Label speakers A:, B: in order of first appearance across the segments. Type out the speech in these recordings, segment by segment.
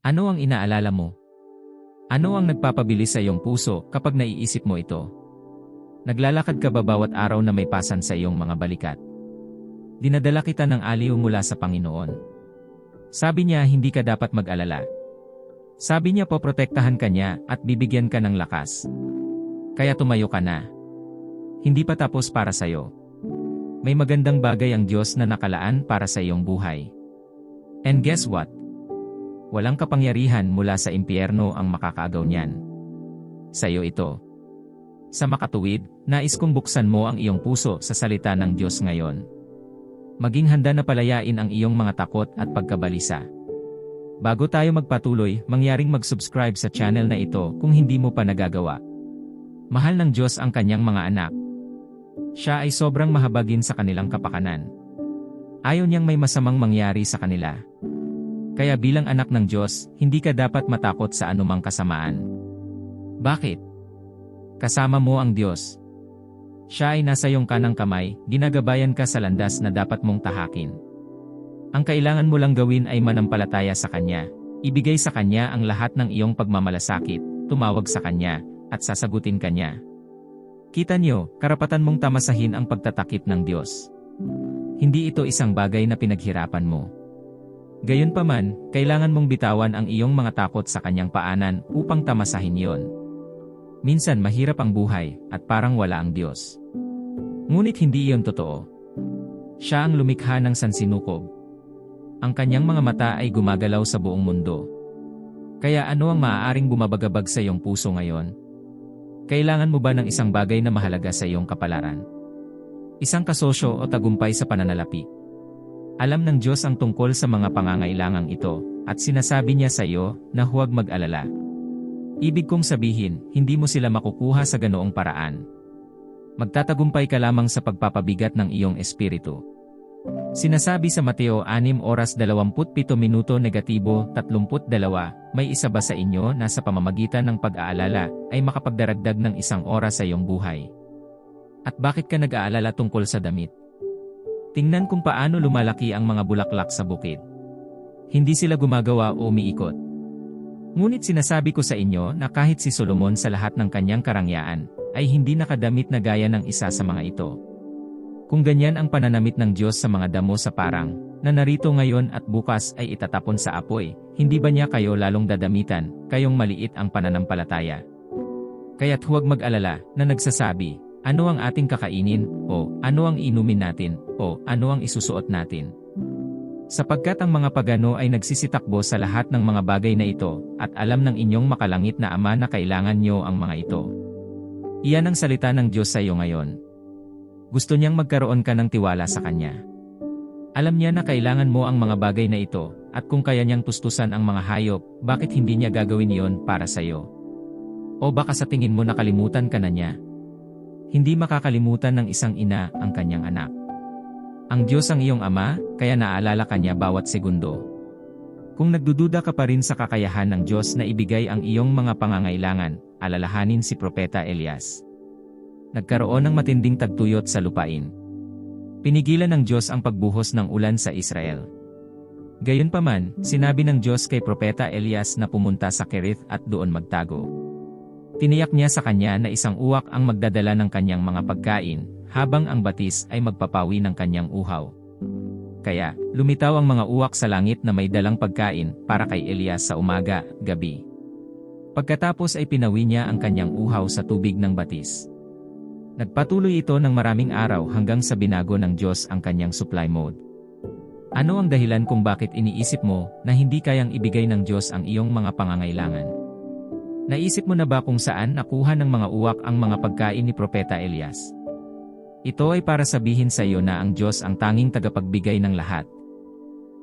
A: Ano ang inaalala mo? Ano ang nagpapabilis sa iyong puso kapag naiisip mo ito? Naglalakad ka ba bawat araw na may pasan sa iyong mga balikat? Dinadala kita ng aliw mula sa Panginoon. Sabi niya hindi ka dapat mag-alala. Sabi niya poprotektahan ka niya at bibigyan ka ng lakas. Kaya tumayo ka na. Hindi pa tapos para sa'yo. May magandang bagay ang Diyos na nakalaan para sa iyong buhay. And guess what? Walang kapangyarihan mula sa impyerno ang makakaagaw niyan. Sa iyo ito. Sa makatuwid, nais kong buksan mo ang iyong puso sa salita ng Diyos ngayon. Maging handa na palayain ang iyong mga takot at pagkabalisa. Bago tayo magpatuloy, mangyaring mag-subscribe sa channel na ito kung hindi mo pa nagagawa. Mahal ng Diyos ang kanyang mga anak. Siya ay sobrang mahabagin sa kanilang kapakanan. Ayaw niyang may masamang mangyari sa kanila. Kaya bilang anak ng Diyos, hindi ka dapat matakot sa anumang kasamaan. Bakit? Kasama mo ang Diyos. Siya ay nasa iyong kanang kamay, ginagabayan ka sa landas na dapat mong tahakin. Ang kailangan mo lang gawin ay manampalataya sa Kanya, ibigay sa Kanya ang lahat ng iyong pagmamalasakit, tumawag sa Kanya, at sasagutin Kanya. Kita niyo, karapatan mong tamasahin ang pagtatakip ng Diyos. Hindi ito isang bagay na pinaghirapan mo. Gayunpaman, kailangan mong bitawan ang iyong mga takot sa kanyang paanan upang tamasahin yon. Minsan mahirap ang buhay at parang wala ang Diyos. Ngunit hindi iyon totoo. Siya ang lumikha ng sansinukob. Ang kanyang mga mata ay gumagalaw sa buong mundo. Kaya ano ang maaaring bumabagabag sa iyong puso ngayon? Kailangan mo ba ng isang bagay na mahalaga sa iyong kapalaran? Isang kasosyo o tagumpay sa pananalapi? Alam ng Diyos ang tungkol sa mga pangangailangang ito, at sinasabi niya sa iyo na huwag mag-alala. Ibig kong sabihin, hindi mo sila makukuha sa ganoong paraan. Magtatagumpay ka lamang sa pagpapabigat ng iyong espiritu. Sinasabi sa Mateo 6 oras 27 minuto negatibo 32, may isa ba sa inyo na sa pamamagitan ng pag-aalala ay makapagdaragdag ng isang oras sa iyong buhay? At bakit ka nag-aalala tungkol sa damit? Tingnan kung paano lumalaki ang mga bulaklak sa bukid. Hindi sila gumagawa o umiikot. Ngunit sinasabi ko sa inyo na kahit si Solomon sa lahat ng kanyang karangyaan, ay hindi nakadamit na gaya ng isa sa mga ito. Kung ganyan ang pananamit ng Diyos sa mga damo sa parang, na narito ngayon at bukas ay itatapon sa apoy, hindi ba niya kayo lalong dadamitan, kayong maliit ang pananampalataya? Kaya't huwag mag-alala na nagsasabi, ano ang ating kakainin, o ano ang inumin natin, o ano ang isusuot natin. Sapagkat ang mga pagano ay nagsisitakbo sa lahat ng mga bagay na ito, at alam ng inyong makalangit na Ama na kailangan nyo ang mga ito. Iyan ang salita ng Diyos sa iyo ngayon. Gusto niyang magkaroon ka ng tiwala sa Kanya. Alam niya na kailangan mo ang mga bagay na ito, at kung kaya niyang tustusan ang mga hayop, bakit hindi niya gagawin iyon para sa iyo? O baka sa tingin mo nakalimutan ka na niya? Hindi makakalimutan ng isang ina ang kanyang anak. Ang Diyos ang iyong ama, kaya naalala ka niya bawat segundo. Kung nagdududa ka pa rin sa kakayahan ng Diyos na ibigay ang iyong mga pangangailangan, alalahanin si Propeta Elias. Nagkaroon ng matinding tagtuyot sa lupain. Pinigilan ng Diyos ang pagbuhos ng ulan sa Israel. Gayunpaman, sinabi ng Diyos kay Propeta Elias na pumunta sa Kerith at doon magtago. Tiniyak niya sa kanya na isang uwak ang magdadala ng kanyang mga pagkain, habang ang batis ay magpapawi ng kanyang uhaw. Kaya, lumitaw ang mga uwak sa langit na may dalang pagkain para kay Elias sa umaga, gabi. Pagkatapos ay pinawi niya ang kanyang uhaw sa tubig ng batis. Nagpatuloy ito ng maraming araw hanggang sa binago ng Diyos ang kanyang supply mode. Ano ang dahilan kung bakit iniisip mo na hindi kayang ibigay ng Diyos ang iyong mga pangangailangan? Naisip mo na ba kung saan nakuha ng mga uwak ang mga pagkain ni Propeta Elias? Ito ay para sabihin sa iyo na ang Diyos ang tanging tagapagbigay ng lahat.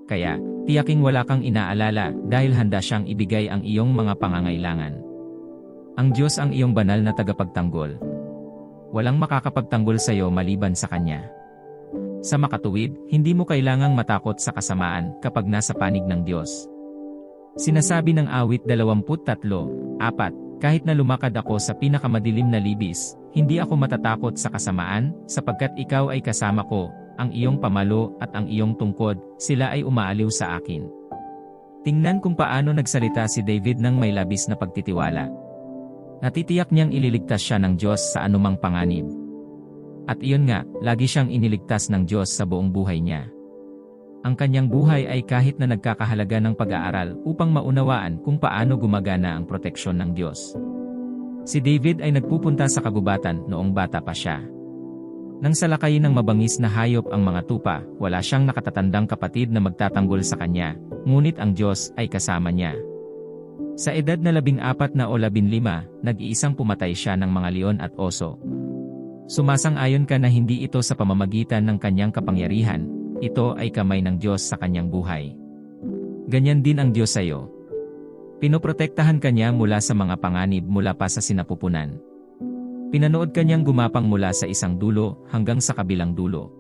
A: Kaya, tiyaking wala kang inaalala dahil handa siyang ibigay ang iyong mga pangangailangan. Ang Diyos ang iyong banal na tagapagtanggol. Walang makakapagtanggol sa iyo maliban sa Kanya. Sa makatuwid, hindi mo kailangang matakot sa kasamaan kapag nasa panig ng Diyos. Sinasabi ng awit 23, 4, kahit na lumakad ako sa pinakamadilim na libis, hindi ako matatakot sa kasamaan, sapagkat ikaw ay kasama ko, ang iyong pamalo at ang iyong tungkod, sila ay umaaliw sa akin. Tingnan kung paano nagsalita si David ng may labis na pagtitiwala. Natitiyak niyang ililigtas siya ng Diyos sa anumang panganib. At iyon nga, lagi siyang iniligtas ng Diyos sa buong buhay niya. Ang kanyang buhay ay kahit na nagkakahalaga ng pag-aaral upang maunawaan kung paano gumagana ang proteksyon ng Diyos. Si David ay nagpupunta sa kagubatan noong bata pa siya. Nang salakayin ng mabangis na hayop ang mga tupa, wala siyang nakatatandang kapatid na magtatanggol sa kanya, ngunit ang Diyos ay kasama niya. Sa edad na labing apat na o labing lima, nag-iisang pumatay siya ng mga leon at oso. Sumasang-ayon ka na hindi ito sa pamamagitan ng kanyang kapangyarihan, ito ay kamay ng Diyos sa kanyang buhay. Ganyan din ang Diyos sa iyo. Pinoprotektahan kanya mula sa mga panganib mula pa sa sinapupunan. Pinanood kanyang gumapang mula sa isang dulo hanggang sa kabilang dulo.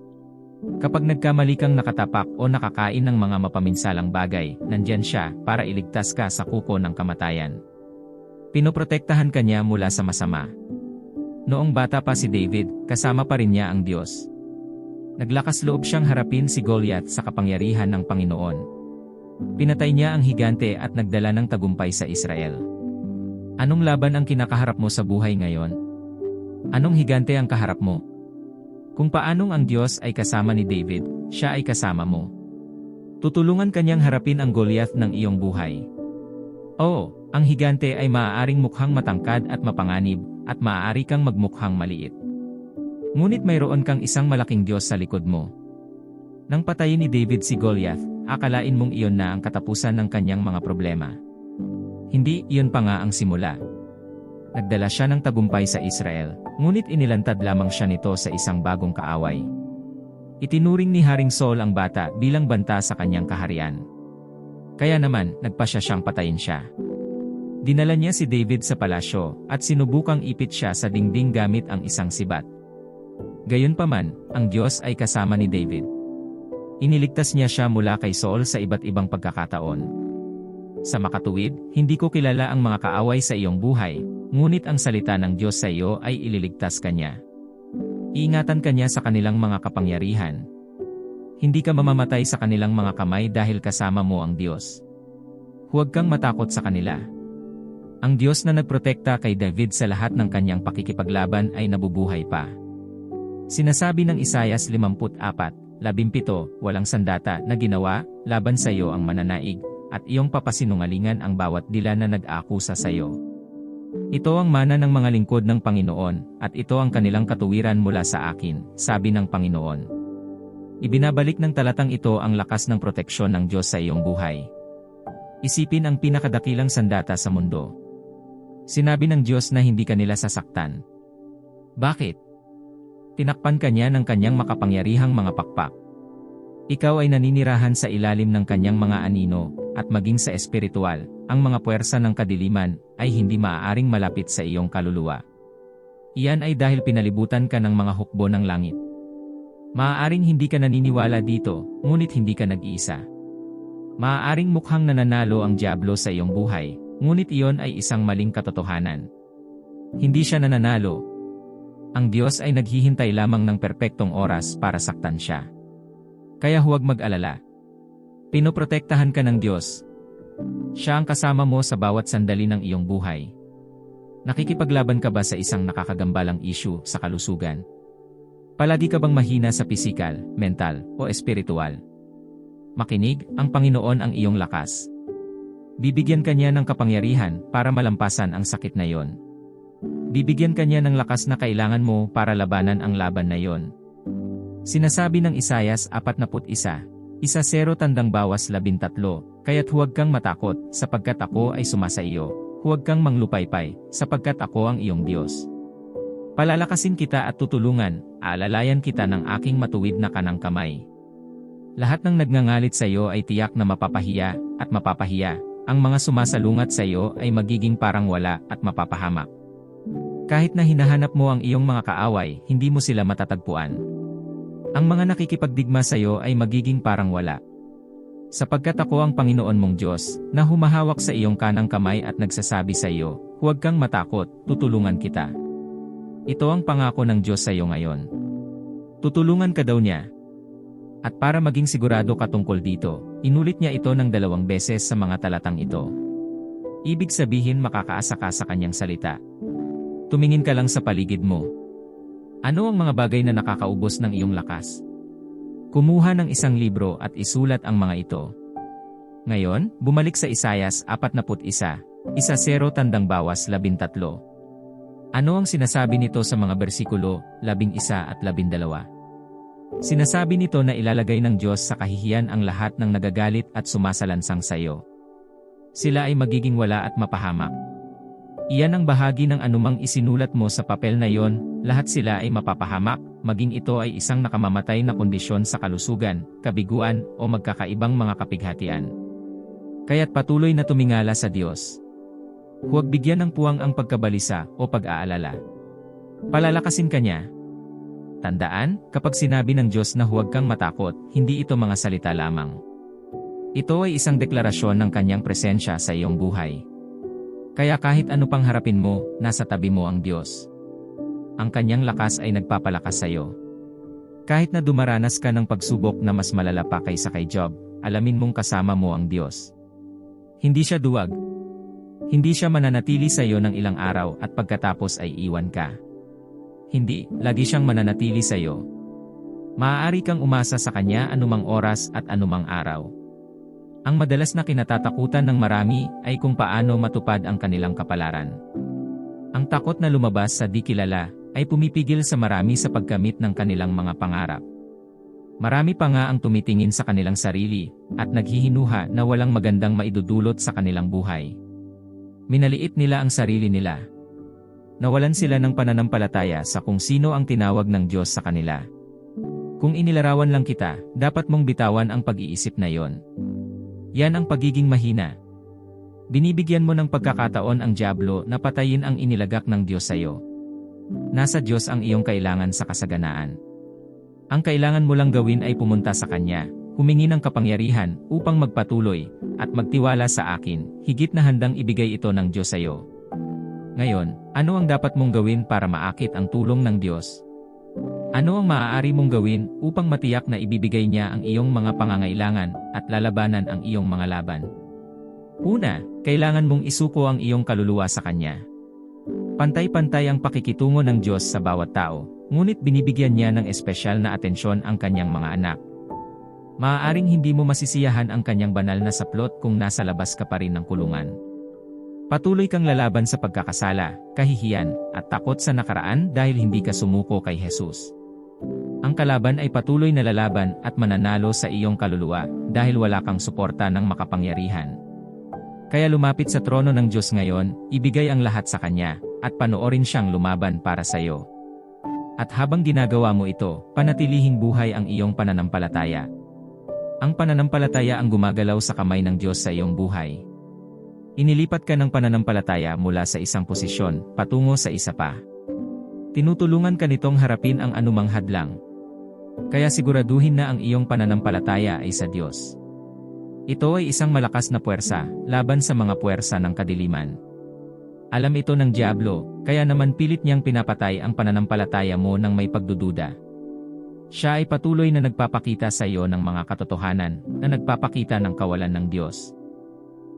A: Kapag nagkamali kang nakatapak o nakakain ng mga mapaminsalang bagay, nandyan siya para iligtas ka sa kuko ng kamatayan. Pinoprotektahan kanya mula sa masama. Noong bata pa si David, kasama pa rin niya ang Diyos. Naglakas loob siyang harapin si Goliath sa kapangyarihan ng Panginoon. Pinatay niya ang higante at nagdala ng tagumpay sa Israel. Anong laban ang kinakaharap mo sa buhay ngayon? Anong higante ang kaharap mo? Kung paanong ang Diyos ay kasama ni David, siya ay kasama mo. Tutulungan kanyang harapin ang Goliath ng iyong buhay. Oo, ang higante ay maaaring mukhang matangkad at mapanganib, at maaari kang magmukhang maliit. Ngunit mayroon kang isang malaking Diyos sa likod mo. Nang patayin ni David si Goliath, akalain mong iyon na ang katapusan ng kanyang mga problema. Hindi, iyon pa nga ang simula nagdala siya ng tagumpay sa Israel, ngunit inilantad lamang siya nito sa isang bagong kaaway. Itinuring ni Haring Saul ang bata bilang banta sa kanyang kaharian. Kaya naman, nagpasya siyang patayin siya. Dinala niya si David sa palasyo at sinubukang ipit siya sa dingding gamit ang isang sibat. Gayunpaman, ang Diyos ay kasama ni David. Iniligtas niya siya mula kay Saul sa iba't ibang pagkakataon. Sa makatuwid, hindi ko kilala ang mga kaaway sa iyong buhay, Ngunit ang salita ng Diyos sa iyo ay ililigtas kanya. Iingatan kanya sa kanilang mga kapangyarihan. Hindi ka mamamatay sa kanilang mga kamay dahil kasama mo ang Diyos. Huwag kang matakot sa kanila. Ang Diyos na nagprotekta kay David sa lahat ng kanyang pakikipaglaban ay nabubuhay pa. Sinasabi ng Isayas 54, 17, walang sandata na ginawa, laban sa iyo ang mananaig, at iyong papasinungalingan ang bawat dila na nag-aakusa sa iyo. Ito ang mana ng mga lingkod ng Panginoon, at ito ang kanilang katuwiran mula sa akin, sabi ng Panginoon. Ibinabalik ng talatang ito ang lakas ng proteksyon ng Diyos sa iyong buhay. Isipin ang pinakadakilang sandata sa mundo. Sinabi ng Diyos na hindi kanila sasaktan. Bakit? Tinakpan kanya ng kanyang makapangyarihang mga pakpak. Ikaw ay naninirahan sa ilalim ng kanyang mga anino, at maging sa espiritual, ang mga puwersa ng kadiliman ay hindi maaaring malapit sa iyong kaluluwa. Iyan ay dahil pinalibutan ka ng mga hukbo ng langit. Maaaring hindi ka naniniwala dito, ngunit hindi ka nag-iisa. Maaaring mukhang nananalo ang Diablo sa iyong buhay, ngunit iyon ay isang maling katotohanan. Hindi siya nananalo. Ang Diyos ay naghihintay lamang ng perpektong oras para saktan siya. Kaya huwag mag-alala. Pinoprotektahan ka ng Diyos, siya ang kasama mo sa bawat sandali ng iyong buhay. Nakikipaglaban ka ba sa isang nakakagambalang issue sa kalusugan? Palagi ka bang mahina sa pisikal, mental, o espiritual? Makinig, ang Panginoon ang iyong lakas. Bibigyan ka niya ng kapangyarihan para malampasan ang sakit na yon. Bibigyan ka niya ng lakas na kailangan mo para labanan ang laban na yon. Sinasabi ng Isayas 41, isa zero tandang bawas labintatlo, Kaya't huwag kang matakot, sapagkat ako ay sumasa iyo. Huwag kang manglupaypay, sapagkat ako ang iyong Diyos. Palalakasin kita at tutulungan, aalalayan kita ng aking matuwid na kanang kamay. Lahat ng nagngangalit sa iyo ay tiyak na mapapahiya, at mapapahiya. Ang mga sumasalungat sa iyo ay magiging parang wala at mapapahamak. Kahit na hinahanap mo ang iyong mga kaaway, hindi mo sila matatagpuan. Ang mga nakikipagdigma sa iyo ay magiging parang wala, Sapagkat ako ang Panginoon mong Diyos, na humahawak sa iyong kanang kamay at nagsasabi sa iyo, huwag kang matakot, tutulungan kita. Ito ang pangako ng Diyos sa iyo ngayon. Tutulungan ka daw niya. At para maging sigurado ka tungkol dito, inulit niya ito ng dalawang beses sa mga talatang ito. Ibig sabihin makakaasa ka sa kanyang salita. Tumingin ka lang sa paligid mo. Ano ang mga bagay na nakakaubos ng iyong lakas? Kumuha ng isang libro at isulat ang mga ito. Ngayon, bumalik sa Isayas 41, isa zero tandang bawas 13. Ano ang sinasabi nito sa mga bersikulo 11 at 12? Sinasabi nito na ilalagay ng Diyos sa kahihiyan ang lahat ng nagagalit at sumasalansang sa iyo. Sila ay magiging wala at mapahamak. Iyan ang bahagi ng anumang isinulat mo sa papel na yon, lahat sila ay mapapahamak, maging ito ay isang nakamamatay na kondisyon sa kalusugan, kabiguan, o magkakaibang mga kapighatian. Kaya't patuloy na tumingala sa Diyos. Huwag bigyan ng puwang ang pagkabalisa o pag-aalala. Palalakasin ka niya. Tandaan, kapag sinabi ng Diyos na huwag kang matakot, hindi ito mga salita lamang. Ito ay isang deklarasyon ng kanyang presensya sa iyong buhay. Kaya kahit ano pang harapin mo, nasa tabi mo ang Diyos. Ang kanyang lakas ay nagpapalakas sa iyo. Kahit na dumaranas ka ng pagsubok na mas malala pa kaysa kay Job, alamin mong kasama mo ang Diyos. Hindi siya duwag. Hindi siya mananatili sa iyo ng ilang araw at pagkatapos ay iwan ka. Hindi, lagi siyang mananatili sa iyo. Maaari kang umasa sa kanya anumang oras at anumang araw. Ang madalas na kinatatakutan ng marami ay kung paano matupad ang kanilang kapalaran. Ang takot na lumabas sa di kilala ay pumipigil sa marami sa pagkamit ng kanilang mga pangarap. Marami pa nga ang tumitingin sa kanilang sarili at naghihinuha na walang magandang maidudulot sa kanilang buhay. Minaliit nila ang sarili nila. Nawalan sila ng pananampalataya sa kung sino ang tinawag ng Diyos sa kanila. Kung inilarawan lang kita, dapat mong bitawan ang pag-iisip na yon. Yan ang pagiging mahina. Binibigyan mo ng pagkakataon ang Diablo na patayin ang inilagak ng Diyos sa iyo. Nasa Diyos ang iyong kailangan sa kasaganaan. Ang kailangan mo lang gawin ay pumunta sa Kanya, humingi ng kapangyarihan upang magpatuloy at magtiwala sa akin, higit na handang ibigay ito ng Diyos sa iyo. Ngayon, ano ang dapat mong gawin para maakit ang tulong ng Diyos? Ano ang maaari mong gawin upang matiyak na ibibigay niya ang iyong mga pangangailangan at lalabanan ang iyong mga laban? Una, kailangan mong isuko ang iyong kaluluwa sa Kanya. Pantay-pantay ang pakikitungo ng Diyos sa bawat tao, ngunit binibigyan niya ng espesyal na atensyon ang kanyang mga anak. Maaaring hindi mo masisiyahan ang kanyang banal na saplot kung nasa labas ka pa rin ng kulungan. Patuloy kang lalaban sa pagkakasala, kahihiyan, at takot sa nakaraan dahil hindi ka sumuko kay Jesus. Ang kalaban ay patuloy na lalaban at mananalo sa iyong kaluluwa dahil wala kang suporta ng makapangyarihan. Kaya lumapit sa trono ng Diyos ngayon, ibigay ang lahat sa Kanya, at panoorin siyang lumaban para sa iyo. At habang ginagawa mo ito, panatilihing buhay ang iyong pananampalataya. Ang pananampalataya ang gumagalaw sa kamay ng Diyos sa iyong buhay. Inilipat ka ng pananampalataya mula sa isang posisyon, patungo sa isa pa. Tinutulungan ka nitong harapin ang anumang hadlang. Kaya siguraduhin na ang iyong pananampalataya ay sa Diyos. Ito ay isang malakas na puwersa, laban sa mga puwersa ng kadiliman. Alam ito ng Diablo, kaya naman pilit niyang pinapatay ang pananampalataya mo ng may pagdududa. Siya ay patuloy na nagpapakita sa iyo ng mga katotohanan na nagpapakita ng kawalan ng Diyos.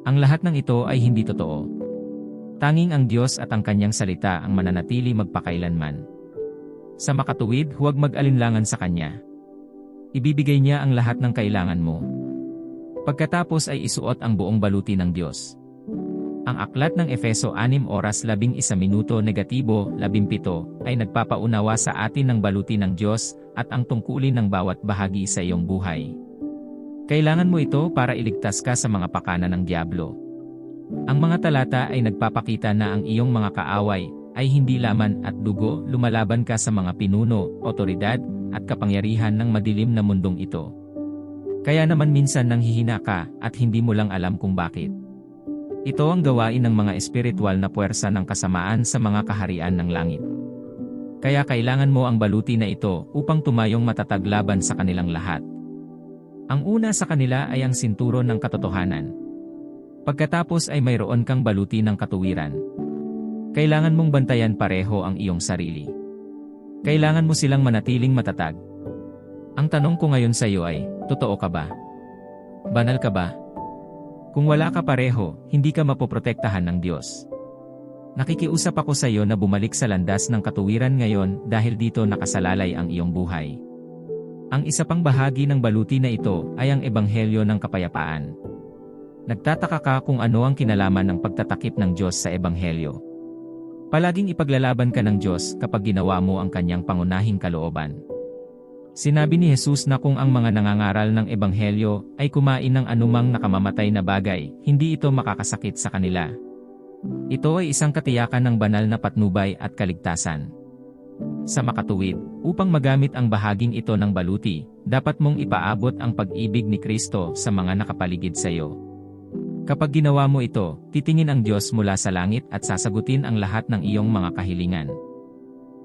A: Ang lahat ng ito ay hindi totoo. Tanging ang Diyos at ang kanyang salita ang mananatili magpakailanman. Sa makatuwid, huwag mag-alinlangan sa Kanya. Ibibigay niya ang lahat ng kailangan mo. Pagkatapos ay isuot ang buong baluti ng Diyos. Ang aklat ng Efeso 6 oras 11 minuto negatibo 17 ay nagpapaunawa sa atin ng baluti ng Diyos at ang tungkulin ng bawat bahagi sa iyong buhay. Kailangan mo ito para iligtas ka sa mga pakana ng Diablo. Ang mga talata ay nagpapakita na ang iyong mga kaaway ay hindi laman at dugo lumalaban ka sa mga pinuno, otoridad, at kapangyarihan ng madilim na mundong ito. Kaya naman minsan nanghihina ka at hindi mo lang alam kung bakit. Ito ang gawain ng mga espiritual na puwersa ng kasamaan sa mga kaharian ng langit. Kaya kailangan mo ang baluti na ito upang tumayong matatag laban sa kanilang lahat. Ang una sa kanila ay ang sinturon ng katotohanan. Pagkatapos ay mayroon kang baluti ng katuwiran. Kailangan mong bantayan pareho ang iyong sarili. Kailangan mo silang manatiling matatag. Ang tanong ko ngayon sa iyo ay, totoo ka ba? Banal ka ba? Kung wala ka pareho, hindi ka mapoprotektahan ng Diyos. Nakikiusap ako sa iyo na bumalik sa landas ng katuwiran ngayon dahil dito nakasalalay ang iyong buhay. Ang isa pang bahagi ng baluti na ito ay ang ebanghelyo ng kapayapaan. Nagtataka ka kung ano ang kinalaman ng pagtatakip ng Diyos sa ebanghelyo. Palaging ipaglalaban ka ng Diyos kapag ginawa mo ang kanyang pangunahing kalooban. Sinabi ni Jesus na kung ang mga nangangaral ng ebanghelyo ay kumain ng anumang nakamamatay na bagay, hindi ito makakasakit sa kanila. Ito ay isang katiyakan ng banal na patnubay at kaligtasan. Sa makatuwid, upang magamit ang bahaging ito ng baluti, dapat mong ipaabot ang pag-ibig ni Kristo sa mga nakapaligid sa iyo. Kapag ginawa mo ito, titingin ang Diyos mula sa langit at sasagutin ang lahat ng iyong mga kahilingan.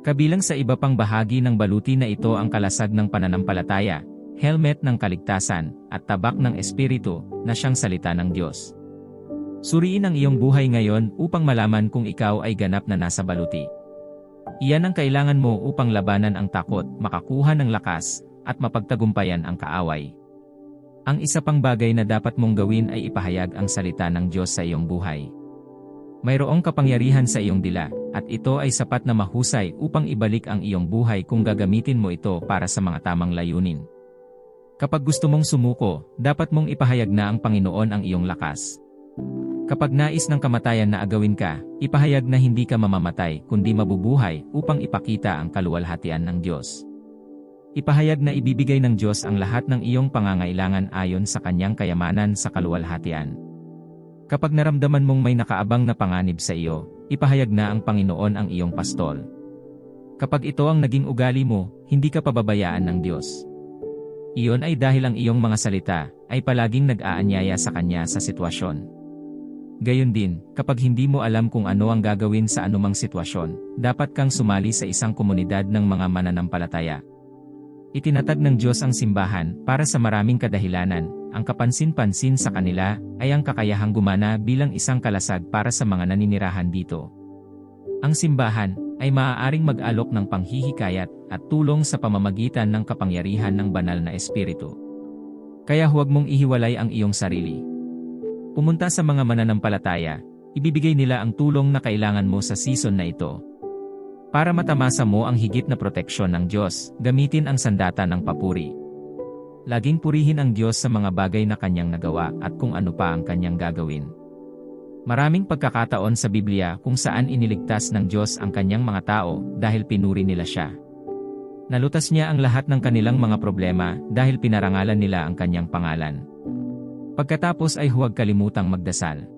A: Kabilang sa iba pang bahagi ng baluti na ito ang kalasag ng pananampalataya, helmet ng kaligtasan, at tabak ng espiritu na siyang salita ng Diyos. Suriin ang iyong buhay ngayon upang malaman kung ikaw ay ganap na nasa baluti. Iyan ang kailangan mo upang labanan ang takot, makakuha ng lakas, at mapagtagumpayan ang kaaway. Ang isa pang bagay na dapat mong gawin ay ipahayag ang salita ng Diyos sa iyong buhay. Mayroong kapangyarihan sa iyong dila, at ito ay sapat na mahusay upang ibalik ang iyong buhay kung gagamitin mo ito para sa mga tamang layunin. Kapag gusto mong sumuko, dapat mong ipahayag na ang Panginoon ang iyong lakas. Kapag nais ng kamatayan na agawin ka, ipahayag na hindi ka mamamatay kundi mabubuhay upang ipakita ang kaluwalhatian ng Diyos. Ipahayag na ibibigay ng Diyos ang lahat ng iyong pangangailangan ayon sa kanyang kayamanan sa kaluwalhatian. Kapag naramdaman mong may nakaabang na panganib sa iyo, ipahayag na ang Panginoon ang iyong pastol. Kapag ito ang naging ugali mo, hindi ka pababayaan ng Diyos. Iyon ay dahil ang iyong mga salita ay palaging nag-aanyaya sa Kanya sa sitwasyon. Gayon din, kapag hindi mo alam kung ano ang gagawin sa anumang sitwasyon, dapat kang sumali sa isang komunidad ng mga mananampalataya. Itinatag ng Diyos ang simbahan para sa maraming kadahilanan, ang kapansin-pansin sa kanila ay ang kakayahang gumana bilang isang kalasag para sa mga naninirahan dito. Ang simbahan ay maaaring mag-alok ng panghihikayat at tulong sa pamamagitan ng kapangyarihan ng banal na espiritu. Kaya huwag mong ihiwalay ang iyong sarili. Pumunta sa mga mananampalataya, ibibigay nila ang tulong na kailangan mo sa season na ito. Para matamasa mo ang higit na proteksyon ng Diyos, gamitin ang sandata ng papuri. Laging purihin ang Diyos sa mga bagay na kanyang nagawa at kung ano pa ang kanyang gagawin. Maraming pagkakataon sa Biblia kung saan iniligtas ng Diyos ang kanyang mga tao dahil pinuri nila siya. Nalutas niya ang lahat ng kanilang mga problema dahil pinarangalan nila ang kanyang pangalan. Pagkatapos ay huwag kalimutang magdasal.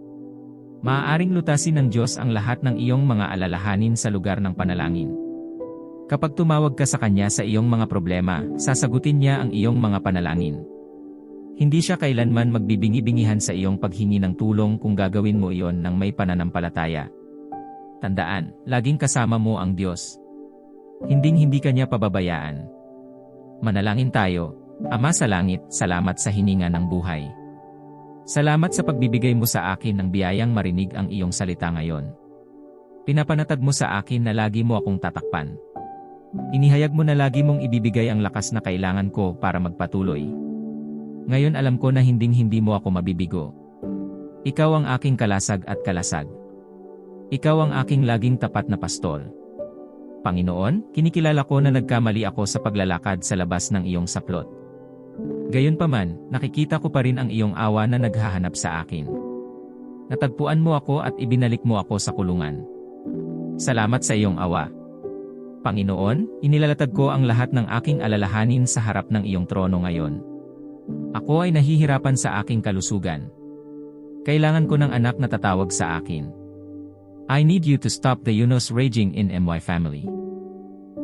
A: Maaaring lutasin ng Diyos ang lahat ng iyong mga alalahanin sa lugar ng panalangin. Kapag tumawag ka sa Kanya sa iyong mga problema, sasagutin niya ang iyong mga panalangin. Hindi siya kailanman magbibingi-bingihan sa iyong paghingi ng tulong kung gagawin mo iyon ng may pananampalataya. Tandaan, laging kasama mo ang Diyos. Hinding-hindi Kanya pababayaan. Manalangin tayo, Ama sa langit, salamat sa hininga ng buhay. Salamat sa pagbibigay mo sa akin ng biyayang marinig ang iyong salita ngayon. Pinapanatag mo sa akin na lagi mo akong tatakpan. Inihayag mo na lagi mong ibibigay ang lakas na kailangan ko para magpatuloy. Ngayon alam ko na hinding-hindi mo ako mabibigo. Ikaw ang aking kalasag at kalasag. Ikaw ang aking laging tapat na pastol. Panginoon, kinikilala ko na nagkamali ako sa paglalakad sa labas ng iyong saplot. Gayunpaman, nakikita ko pa rin ang iyong awa na naghahanap sa akin. Natagpuan mo ako at ibinalik mo ako sa kulungan. Salamat sa iyong awa. Panginoon, inilalatag ko ang lahat ng aking alalahanin sa harap ng iyong trono ngayon. Ako ay nahihirapan sa aking kalusugan. Kailangan ko ng anak na tatawag sa akin. I need you to stop the Yunus raging in MY family.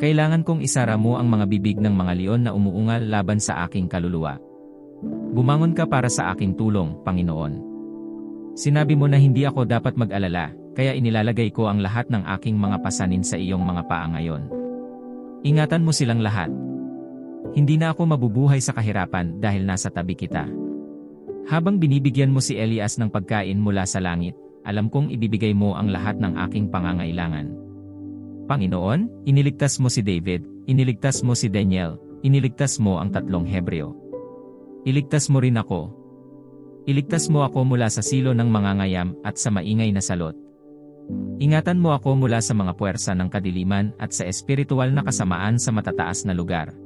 A: Kailangan kong isara mo ang mga bibig ng mga leon na umuungal laban sa aking kaluluwa. Bumangon ka para sa aking tulong, Panginoon. Sinabi mo na hindi ako dapat mag-alala, kaya inilalagay ko ang lahat ng aking mga pasanin sa iyong mga paa ngayon. Ingatan mo silang lahat. Hindi na ako mabubuhay sa kahirapan dahil nasa tabi kita. Habang binibigyan mo si Elias ng pagkain mula sa langit, alam kong ibibigay mo ang lahat ng aking pangangailangan. Panginoon, iniligtas mo si David, iniligtas mo si Daniel, iniligtas mo ang tatlong Hebreo. Iligtas mo rin ako. Iligtas mo ako mula sa silo ng mangangayam at sa maingay na salot. Ingatan mo ako mula sa mga puwersa ng kadiliman at sa espiritual na kasamaan sa matataas na lugar.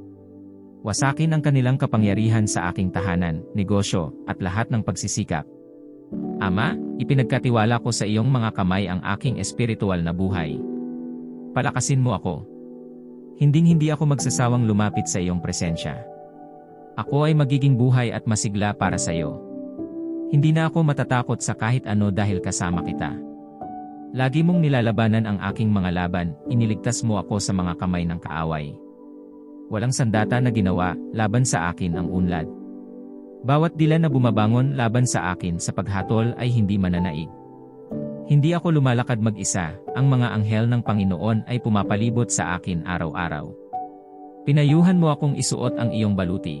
A: Wasakin ang kanilang kapangyarihan sa aking tahanan, negosyo, at lahat ng pagsisikap. Ama, ipinagkatiwala ko sa iyong mga kamay ang aking espiritual na buhay. Palakasin mo ako. Hinding-hindi ako magsasawang lumapit sa iyong presensya. Ako ay magiging buhay at masigla para sa iyo. Hindi na ako matatakot sa kahit ano dahil kasama kita. Lagi mong nilalabanan ang aking mga laban, iniligtas mo ako sa mga kamay ng kaaway. Walang sandata na ginawa, laban sa akin ang unlad. Bawat dila na bumabangon laban sa akin sa paghatol ay hindi mananaig. Hindi ako lumalakad mag-isa, ang mga anghel ng Panginoon ay pumapalibot sa akin araw-araw. Pinayuhan mo akong isuot ang iyong baluti.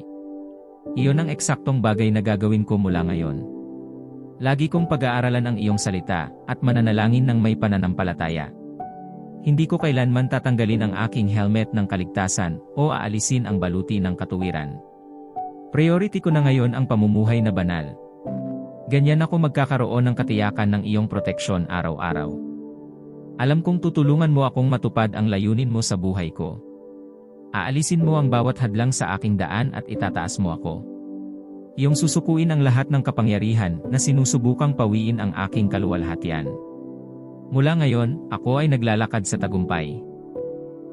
A: Iyon ang eksaktong bagay na gagawin ko mula ngayon. Lagi kong pag-aaralan ang iyong salita at mananalangin ng may pananampalataya. Hindi ko kailanman tatanggalin ang aking helmet ng kaligtasan o aalisin ang baluti ng katuwiran. Priority ko na ngayon ang pamumuhay na banal. Ganyan ako magkakaroon ng katiyakan ng iyong proteksyon araw-araw. Alam kong tutulungan mo akong matupad ang layunin mo sa buhay ko. Aalisin mo ang bawat hadlang sa aking daan at itataas mo ako. Iyong susukuin ang lahat ng kapangyarihan na sinusubukang pawiin ang aking kaluwalhatian. Mula ngayon, ako ay naglalakad sa tagumpay.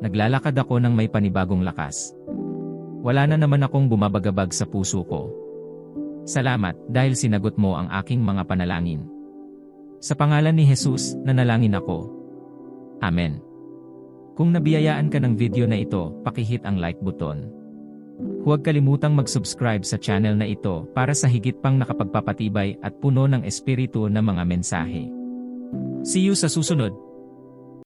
A: Naglalakad ako ng may panibagong lakas. Wala na naman akong bumabagabag sa puso ko. Salamat dahil sinagot mo ang aking mga panalangin. Sa pangalan ni Jesus, nanalangin ako. Amen. Kung nabiyayaan ka ng video na ito, pakihit ang like button. Huwag kalimutang mag-subscribe sa channel na ito para sa higit pang nakapagpapatibay at puno ng espiritu na mga mensahe. See you sa susunod!